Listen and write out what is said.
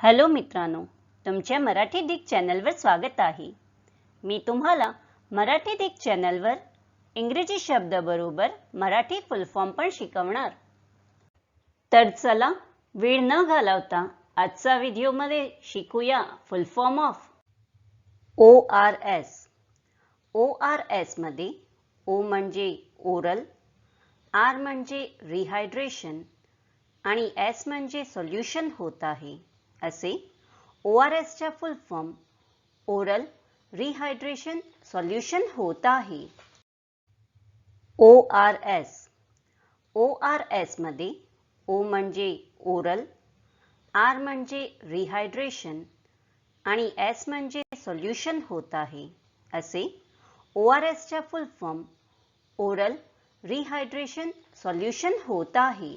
Hello मित्रांनो तुमच्या Marathi Dick चॅनलवर स्वागत आहे. मी तुम्हाला मराठी डिक चॅनलवर इंग्रजी शब्दाबरोबर मराठी फुल फॉर्म पण शिकवणार. तर चला वेळ न घालवता आजचा व्हिडिओमध्ये शिकूया full form of O R S O R एसमध्ये ओ म्हणजे ओरल आर म्हणजे रिहायड्रेशन आणि एस म्हणजे सोल्युशन होत आहे. असे ओ आर एसच्या full form oral rehydration solution होत आहे. O R S O R एसमध्ये ओ म्हणजे ओरल आर म्हणजे रिहायड्रेशन आणि एस म्हणजे सॉल्युशन होत आहे. असे ओ आर एसच्या full form oral rehydration solution होत आहे.